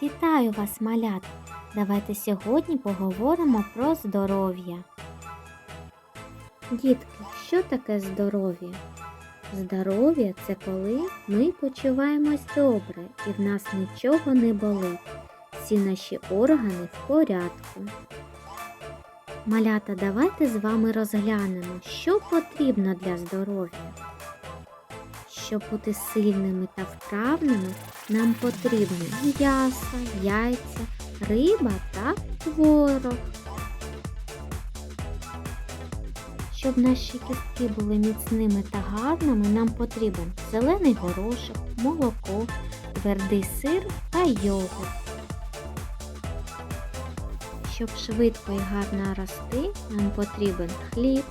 Вітаю вас, малят! Давайте сьогодні поговоримо про здоров'я. Дітки, що таке здоров'я? Здоров'я це коли ми почуваємось добре і в нас нічого не болить. Всі наші органи в порядку. Малята, давайте з вами розглянемо, що потрібно для здоров'я. Щоб бути сильними та вправними, нам потрібно м'ясо, яйця, риба та творог. Щоб наші кістки були міцними та гарними, нам потрібен зелений горошок, молоко, твердий сир та йогурт. Щоб швидко і гарно рости, нам потрібен хліб,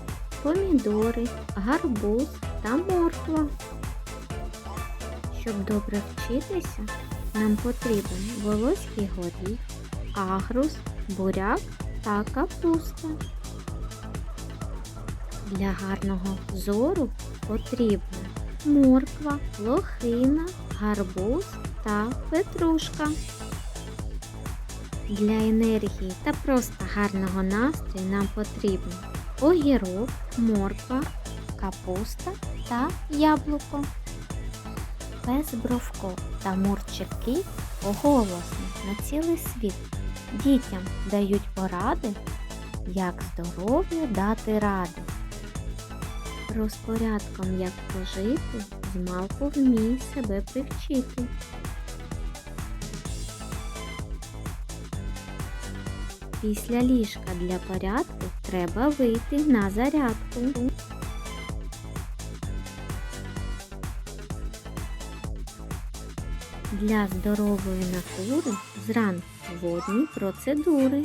помідори, гарбуз та морква. Щоб добре вчитися, нам потрібен волоський горіх, агрус, буряк та капуста. Для гарного зору потрібна морква, лохина, гарбуз та петрушка. Для енергії та просто гарного настрою нам потрібно огірок, морква, капуста та яблуко. Пес Бровко та Мурчики голосно на цілий світ дітям дають поради, як здоров'ю дати ради. Розпорядком як пожити, змалку вмій себе привчити. Після ліжка для порядку треба вийти на зарядку. Для здорової натури зранку водні процедури.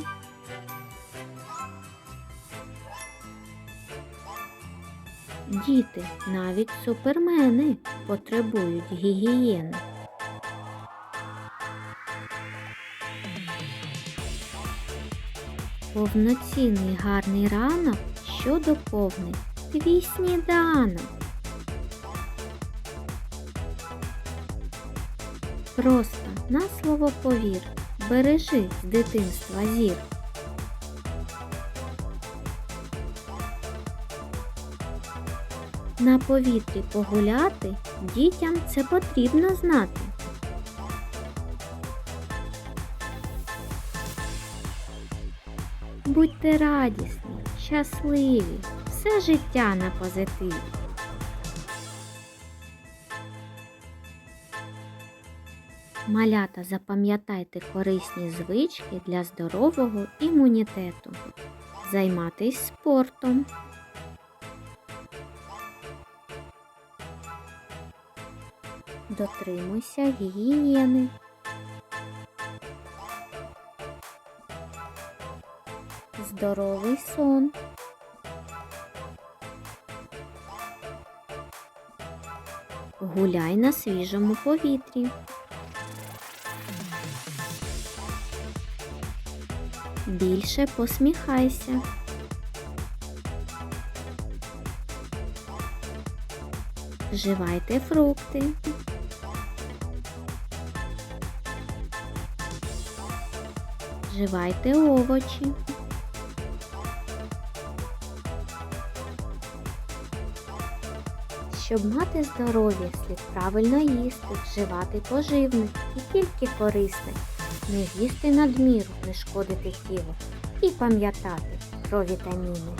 Діти, навіть супермени потребують гігієни. Повноцінний гарний ранок, що доповнить твій сніданок. Просто на слово повір, бережи з дитинства зір. На повітрі погуляти дітям це потрібно знати. Будьте радісні, щасливі, все життя на позитиві. Малята, запам'ятайте корисні звички для здорового імунітету. Займатись спортом. Дотримуйся гігієни. Здоровий сон. Гуляй на свіжому повітрі. Більше посміхайся. Вживайте фрукти. Вживайте овочі. Щоб мати здоров'я, слід правильно їсти, вживати поживне і тільки корисне, не їсти надміру, не шкодити тілу і пам'ятати про вітаміни.